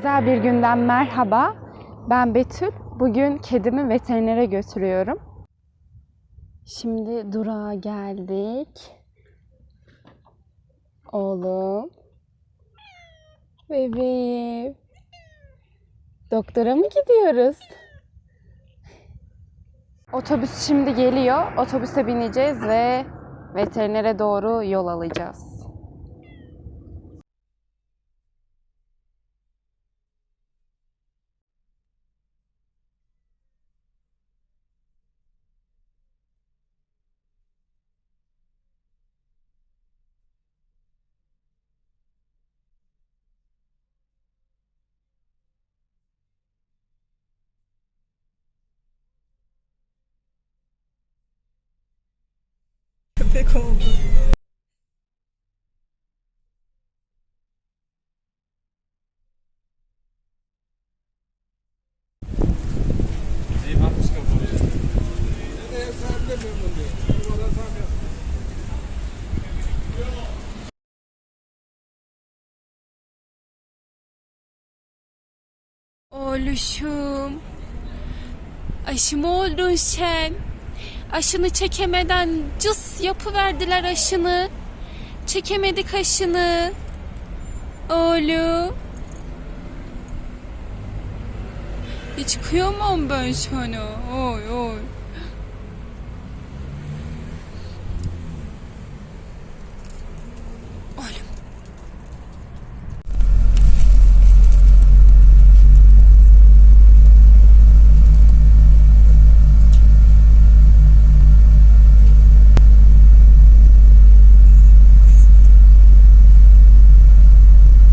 Güzel bir günden merhaba. Ben Betül. Bugün kedimi veterinere götürüyorum. Şimdi durağa geldik. Oğlum. Bebeğim. Doktora mı gidiyoruz? Otobüs şimdi geliyor. Otobüse bineceğiz ve veterinere doğru yol alacağız. Köpek oldu. Oğluşum. Aşı mı oldun sen? Aşını çekemeden cıs yapıverdiler aşını. Çekemedik aşını. Oğlum. Hiç kıyamam ben sana. Oy oy.